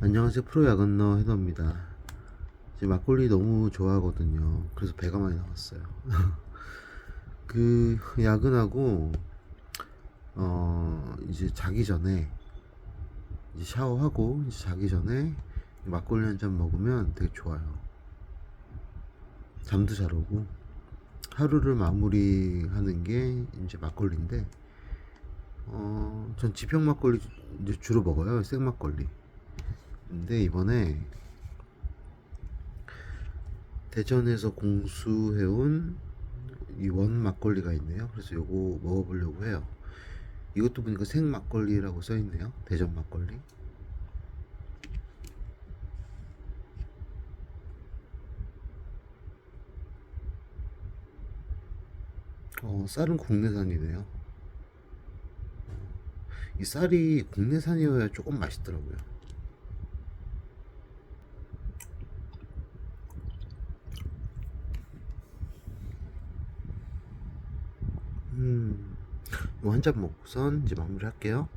안녕하세요. 프로 야근너 해너입니다. 지금 막걸리 너무 좋아하거든요. 그래서 배가 많이 나왔어요. 그 야근하고 어 이제 자기 전에 이제 샤워하고 이제 자기 전에 막걸리 한 잔 먹으면 되게 좋아요. 잠도 잘 오고. 하루를 마무리하는 게 이제 막걸리인데 어, 전 지평 막걸리 이제 주로 먹어요. 생 막걸리 근데 이번에 대전에서 공수해온 이 원 막걸리가 있네요. 그래서 요거 먹어보려고 해요. 이것도 보니까 생 막걸리라고 써있네요. 대전 막걸리. 어, 쌀은 국내산이네요. 이 쌀이 국내산이어야 조금 맛있더라고요. 음, 한잔 먹고선 이제 마무리 할게요.